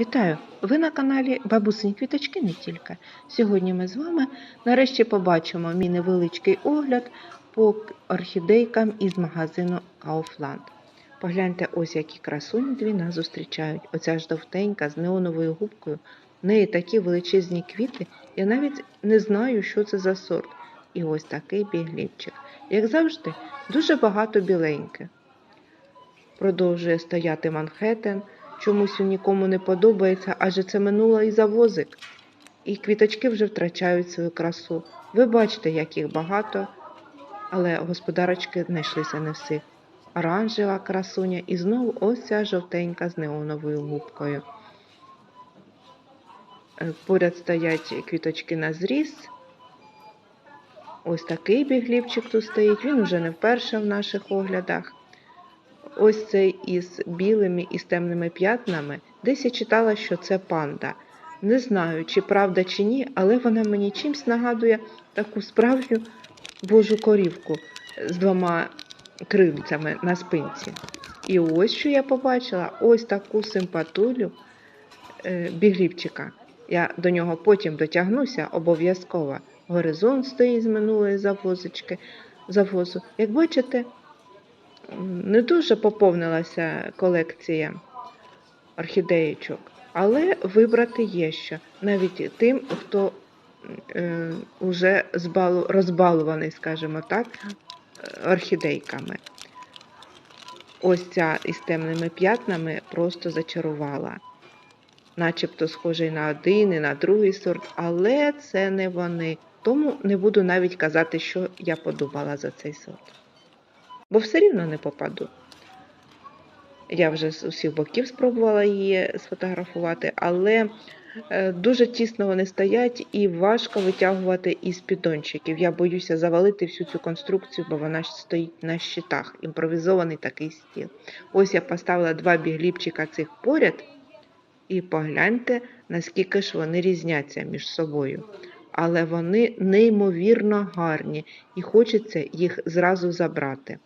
Вітаю! Ви на каналі Бабусині Квіточки не тільки. Сьогодні ми з вами нарешті побачимо мій невеличкий огляд по орхідейкам із магазину Kaufland. Погляньте, ось які красуні дві нас зустрічають. Оця жовтенька з неоновою губкою. В неї такі величезні квіти. Я навіть не знаю, що це за сорт. І ось такий бігліпчик. Як завжди, дуже багато біленьких. Продовжує стояти Манхеттен. Чомусь він нікому не подобається, адже це минуло і завозик. І квіточки вже втрачають свою красу. Ви бачите, як їх багато, але господарочки знайшлися не всі. Оранжева красуня і знову ось ця жовтенька з неоновою губкою. Е, Поряд стоять квіточки на зріз. Ось такий біглівчик тут стоїть. Він уже не вперше в наших оглядах. Ось цей із білими і темними п'ятнами. Десь я читала, що це панда. Не знаю, чи правда, чи ні, але вона мені чимсь нагадує таку справжню божу корівку з двома крильцями на спинці. І ось що я побачила: ось таку симпатулю е, біглівчика. Я до нього потім дотягнуся обов'язково. Горизонт стоїть з минулої завозочки, завозу. Як бачите, не дуже поповнилася колекція орхідеєчок, але вибрати є що. Навіть тим, хто е, уже збалу, розбалуваний, скажімо так, е, орхідейками. Ось ця із темними п'ятнами просто зачарувала. Начебто схожий на один і на другий сорт, але це не вони. Тому не буду навіть казати, що я подумала за цей сорт бо все рівно не попаду. Я вже з усіх боків спробувала її сфотографувати, але е, дуже тісно вони стоять і важко витягувати із піддончиків. Я боюся завалити всю цю конструкцію, бо вона стоїть на щитах. Імпровізований такий стіл. Ось я поставила два бігліпчика цих поряд, і погляньте, наскільки ж вони різняться між собою. Але вони неймовірно гарні, і хочеться їх зразу забрати.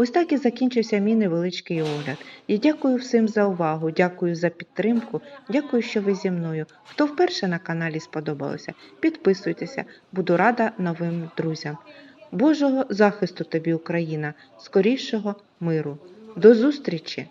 Ось так і закінчився мій невеличкий огляд. Я дякую всім за увагу, дякую за підтримку, дякую, що ви зі мною. Хто вперше на каналі сподобалося, підписуйтеся, буду рада новим друзям. Божого захисту тобі, Україна, скорішого миру. До зустрічі!